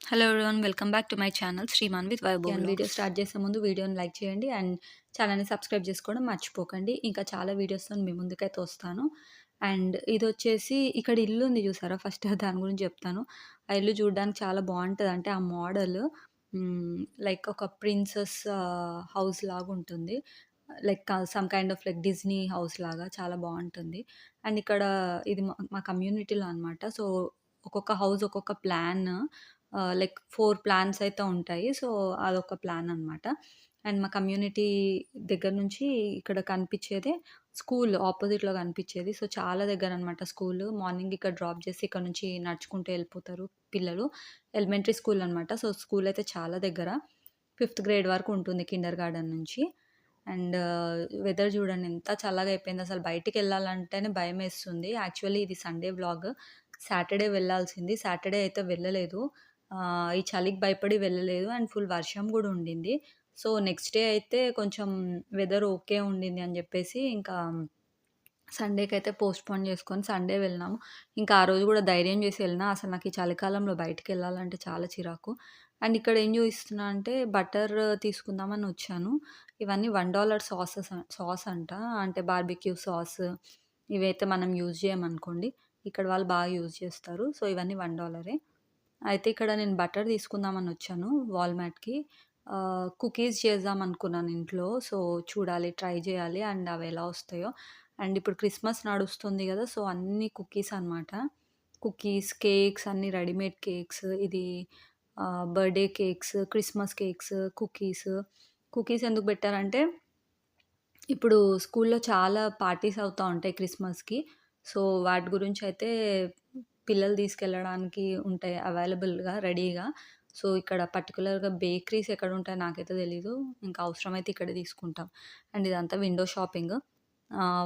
Hello everyone welcome back to my channel Sriman with Vaibhav video start చేసే ముందు వీడియోని like చేయండి and ఛానల్ని సబ్స్క్రైబ్ చేసుకోవడం మర్చిపోకండి. ఇంకా చాలా వీడియోస్తో మీ ముందుకైతే వస్తాను. అండ్ ఇది వచ్చేసి ఇక్కడ ఇల్లు ఉంది చూసారా? ఫస్ట్ దాని గురించి చెప్తాను. ఆ ఇల్లు చూడడానికి చాలా బాగుంటుంది. అంటే ఆ మోడల్ లైక్ ఒక ప్రిన్సెస్ హౌస్ లాగా ఉంటుంది. Like some kind of like Disney house లాగా చాలా బాగుంటుంది. అండ్ ఇక్కడ ఇది మా- మా కమ్యూనిటీలో అనమాట సో ఒక్కొక్క హౌస్ ఒక్కొక్క ప్లాన్ లైక్ ఫోర్ ప్లాన్స్ అయితే ఉంటాయి. సో అదొక ప్లాన్ అనమాట అండ్ మా కమ్యూనిటీ దగ్గర నుంచి ఇక్కడ కనిపించేదే స్కూల్ ఆపోజిట్లో కనిపించేది. సో చాలా దగ్గర అనమాట స్కూల్. మార్నింగ్ ఇక్కడ డ్రాప్ చేసి ఇక్కడ నుంచి నడుచుకుంటూ వెళ్ళిపోతారు పిల్లలు. ఎలిమెంటరీ స్కూల్ అనమాట సో స్కూల్ అయితే చాలా దగ్గర. ఫిఫ్త్ గ్రేడ్ వరకు ఉంటుంది కిండర్ గార్డెన్ నుంచి. అండ్ వెదర్ చూడండి ఎంత చల్లగా అయిపోయింది. అసలు బయటికి వెళ్ళాలంటేనే భయం వేస్తుంది. యాక్చువల్లీ ఇది సండే వ్లాగ్. సాటర్డే వెళ్ళాల్సింది. సాటర్డే అయితే వెళ్ళలేదు. ఈ చలికి భయపడి వెళ్ళలేదు అండ్ ఫుల్ వర్షం కూడా ఉండింది. సో నెక్స్ట్ డే అయితే కొంచెం వెదర్ ఓకే ఉండింది అని చెప్పేసి ఇంకా సండేకి అయితే పోస్ట్పోన్ చేసుకొని సండే వెళ్ళినాము. ఇంకా ఆ రోజు కూడా ధైర్యం చేసి వెళ్ళినా అసలు నాకు ఈ చలికాలంలో బయటికి వెళ్ళాలంటే చాలా చిరాకు. అండ్ ఇక్కడ ఏం చూపిస్తున్నా అంటే బటర్ తీసుకుందామని వచ్చాను. ఇవన్నీ వన్ డాలర్ సాసెస్ సాస్ అంట. అంటే బార్బిక్యూ సాస్ ఇవైతే మనం యూజ్ చేయమనుకోండి. ఇక్కడ వాళ్ళు బాగా యూజ్ చేస్తారు. సో ఇవన్నీ వన్ డాలరే అయితే ఇక్కడ నేను బటర్ తీసుకుందామని వచ్చాను వాల్మార్ట్కి కుకీస్ చేద్దాం అనుకున్నాను ఇంట్లో. సో చూడాలి ట్రై చేయాలి అండ్ అవి ఎలా వస్తాయో. అండ్ ఇప్పుడు క్రిస్మస్ నడుస్తుంది కదా సో అన్ని కుకీస్ అనమాట కుకీస్ కేక్స్ అన్ని రెడీమేడ్ కేక్స్. ఇది birthday cakes Christmas cakes cookies. Cookies ఎందుకు పెట్టారంటే ఇప్పుడు స్కూల్లో చాలా పార్టీస్ అవుతూ ఉంటాయి క్రిస్మస్కి. సో వాటి గురించి అయితే పిల్లలు తీసుకెళ్ళడానికి ఉంటాయి అవైలబుల్గా రెడీగా. సో ఇక్కడ పర్టికులర్గా బేకరీస్ ఎక్కడ ఉంటాయో నాకైతే తెలీదు. ఇంకా అవసరమైతే ఇక్కడ తీసుకుంటాం. అండ్ ఇదంతా విండో షాపింగ్.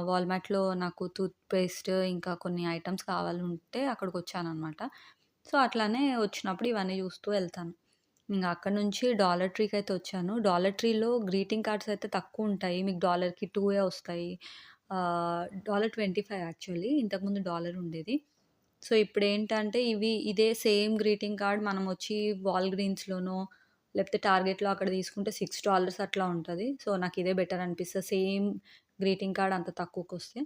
వాల్మార్ట్లో నాకు టూత్పేస్ట్ ఇంకా కొన్ని ఐటమ్స్ కావాలంటే అక్కడికి వచ్చాను అనమాట సో అట్లానే వచ్చినప్పుడు ఇవన్నీ చూస్తూ వెళ్తాను. ఇంకా అక్కడ నుంచి డాలర్ ట్రీకి అయితే వచ్చాను. డాలర్ ట్రీలో గ్రీటింగ్ కార్డ్స్ అయితే తక్కువ ఉంటాయి. మీకు డాలర్కి టూయే వస్తాయి. Dollar twenty five actually. ఇంతకుముందు డాలర్ ఉండేది. సో ఇప్పుడు ఏంటంటే ఇవి ఇదే సేమ్ గ్రీటింగ్ కార్డ్ మనం వచ్చి వాల్ గ్రీన్స్లోనో లేకపోతే టార్గెట్లో అక్కడ తీసుకుంటే సిక్స్ డాలర్స్ అట్లా ఉంటుంది. సో నాకు ఇదే బెటర్ అనిపిస్తుంది. సేమ్ గ్రీటింగ్ కార్డ్ అంత తక్కువకి వస్తే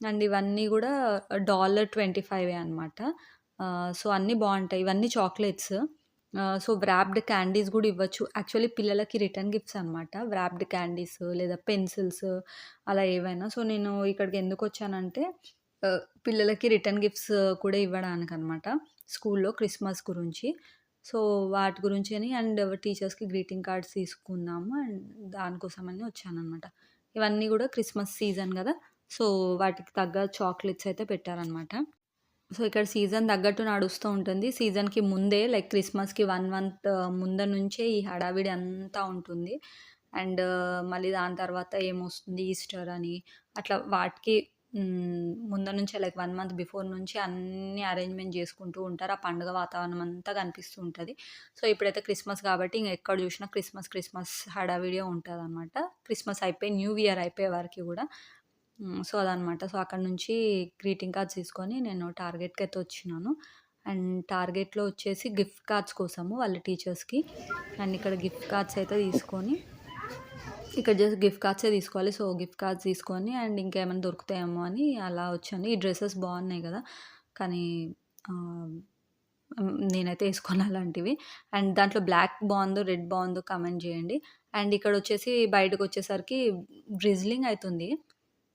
అండ్ ఇవన్నీ కూడా డాలర్ ట్వంటీ ఫైవ్ అనమాట సో అన్నీ బాగుంటాయి ఇవన్నీ చాక్లెట్స్. సో వ్రాప్డ్ క్యాండీస్ కూడా ఇవ్వచ్చు. యాక్చువల్లీ పిల్లలకి రిటర్న్ గిఫ్ట్స్ అనమాట వ్రాప్డ్ క్యాండీస్ లేదా పెన్సిల్స్ అలా ఏవైనా. సో నేను ఇక్కడికి ఎందుకు వచ్చానంటే పిల్లలకి రిటర్న్ గిఫ్ట్స్ కూడా ఇవ్వడానికి అనమాట స్కూల్లో క్రిస్మస్ గురించి. సో వాటి గురించి అని అండ్ టీచర్స్కి గ్రీటింగ్ కార్డ్స్ తీసుకుందాము అండ్ దానికోసమని వచ్చానమాట ఇవన్నీ కూడా క్రిస్మస్ సీజన్ కదా. సో వాటికి తగ్గ చాక్లెట్స్ అయితే పెట్టారనమాట. సో ఇక్కడ సీజన్ తగ్గట్టు నడుస్తూ ఉంటుంది. సీజన్కి ముందే లైక్ క్రిస్మస్కి వన్ మంత్ ముందర నుంచే ఈ హడావిడి అంతా ఉంటుంది. అండ్ మళ్ళీ దాని తర్వాత ఏమొస్తుంది ఈస్టర్ అని అట్లా వాటికి ముందర నుంచే లైక్ వన్ మంత్ బిఫోర్ నుంచి అన్ని అరేంజ్మెంట్ చేసుకుంటూ ఉంటారు. ఆ పండుగ వాతావరణం అంతా కనిపిస్తూ ఉంటుంది. సో ఇప్పుడైతే క్రిస్మస్ కాబట్టి ఇంక ఎక్కడ చూసినా క్రిస్మస్ క్రిస్మస్ హడావిడిగా ఉంటుంది అనమాట క్రిస్మస్ అయిపోయి న్యూ ఇయర్ అయిపోయే వరకు కూడా. సో అదనమాట సో అక్కడ నుంచి గ్రీటింగ్ కార్డ్స్ తీసుకొని నేను టార్గెట్కి అయితే వచ్చినాను. అండ్ టార్గెట్లో వచ్చేసి గిఫ్ట్ కార్డ్స్ కోసము వాళ్ళ టీచర్స్కి అండ్ ఇక్కడ గిఫ్ట్ కార్డ్స్ అయితే తీసుకొని ఇక్కడ జస్ట్ గిఫ్ట్ కార్డ్సే తీసుకోవాలి. సో గిఫ్ట్ కార్డ్స్ తీసుకొని అండ్ ఇంకేమైనా దొరుకుతాయేమో అని అలా వచ్చాను. ఈ డ్రెస్సెస్ బాగున్నాయి కదా. కానీ నేనైతే వేసుకోను అలాంటివి. అండ్ దాంట్లో బ్లాక్ బాగుందో రెడ్ బాగుందో కమెంట్ చేయండి. అండ్ ఇక్కడ వచ్చేసి బయటకు వచ్చేసరికి డ్రిజ్లింగ్ అవుతుంది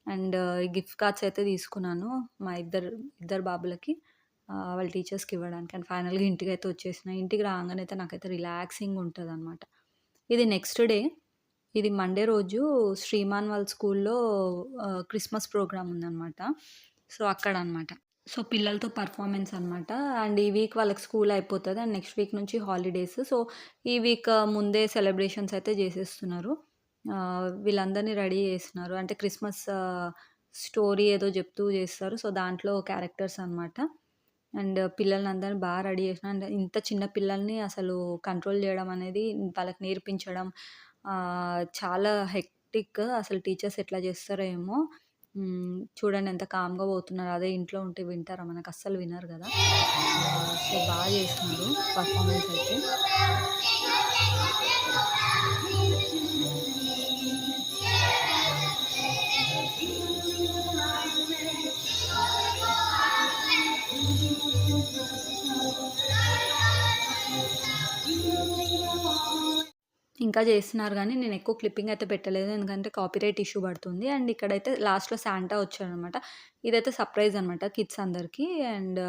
అండ్ గిఫ్ట్ కార్డ్స్ అయితే తీసుకున్నాను మా ఇద్దరు ఇద్దరు బాబులకి వాళ్ళ టీచర్స్కి ఇవ్వడానికి. అండ్ ఫైనల్గా ఇంటికి అయితే వచ్చేసిన. ఇంటికి రాగానే అయితే నాకైతే రిలాక్సింగ్ ఉంటుంది అనమాట ఇది నెక్స్ట్ డే. ఇది మండే రోజు శ్రీమాన్ వాళ్ళ స్కూల్లో క్రిస్మస్ ప్రోగ్రామ్ ఉందన్నమాట. సో అక్కడ అనమాట సో పిల్లలతో పర్ఫార్మెన్స్ అనమాట అండ్ ఈ వీక్ వాళ్ళకి స్కూల్ అయిపోతుంది. అండ్ నెక్స్ట్ వీక్ నుంచి హాలిడేస్. సో ఈ వీక్ ముందే సెలబ్రేషన్స్ అయితే చేసేస్తున్నారు. వీళ్ళందరినీ రెడీ చేస్తున్నారు. అంటే క్రిస్మస్ స్టోరీ ఏదో చెప్తూ చేస్తారు. సో దాంట్లో క్యారెక్టర్స్ అనమాట అండ్ పిల్లల్ని అందరిని బాగా రెడీ చేసిన అండ్ ఇంత చిన్న పిల్లల్ని అసలు కంట్రోల్ చేయడం అనేది వాళ్ళకి నేర్పించడం చాలా హెక్టిక్ అసలు టీచర్స్ ఎట్లా చేస్తారో ఏమో చూడండి ఎంత కామ్‌గా పోతున్నారు. అదే ఇంట్లో ఉంటే వింటారా? మనకు అస్సలు వినరు కదా సో, బాగా చేస్తున్నారు పర్ఫార్మెన్స్ అయితే. ఇంకా చేస్తున్నారు కానీ నేను ఎక్కువ క్లిప్పింగ్ అయితే పెట్టలేదు. ఎందుకంటే కాపీరైట్ ఇష్యూ పడుతుంది. అండ్ ఇక్కడైతే లాస్ట్‌లో శాంటా వచ్చాడనమాట. ఇదైతే సర్ప్రైజ్ అనమాట కిడ్స్ అందరికీ. అండ్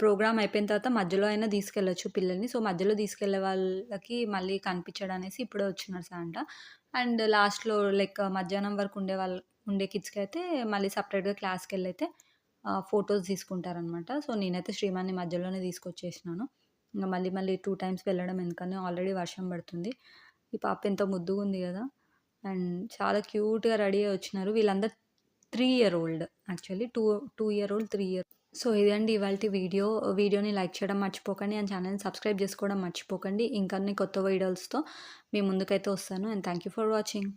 ప్రోగ్రామ్ అయిపోయిన తర్వాత మధ్యలో అయినా తీసుకెళ్ళొచ్చు పిల్లల్ని. సో, మధ్యలో తీసుకెళ్ళే వాళ్ళకి మళ్ళీ కనిపించడనేసి ఇప్పుడే వచ్చినారు శాంటా. అండ్ లాస్ట్‌లో లైక్ మధ్యాహ్నం వరకు ఉండే వాళ్ళ ఉండే కిడ్స్కి అయితే మళ్ళీ సపరేట్గా క్లాస్‌కెళ్ళైతే ఆహ్, ఫొటోస్ తీసుకుంటారనమాట. సో, నేనైతే శ్రీమాన్‌ని మధ్యలోనే తీసుకొచ్చేసినాను. ఇంకా మళ్ళీ మళ్ళీ టూ టైమ్స్ వెళ్ళడం ఎందుకని ఆల్రెడీ వర్షం పడుతుంది. ఈ పాప ఎంత ముద్దుగుంది కదా అండ్ చాలా క్యూట్‌గా రెడీ అయ్యి వచ్చినారు. వీళ్ళందరూ three year old actually. Two two year old, three year so, ఇదండి ఇవాళ వీడియో. వీడియోని లైక్ చేయడం మర్చిపోకండి. అండ్ ఛానల్ని సబ్స్క్రైబ్ చేసుకోవడం మర్చిపోకండి. ఇంకా కొత్త వీడియోస్‌తో మీ ముందుకైతే వస్తాను. And thank you for watching.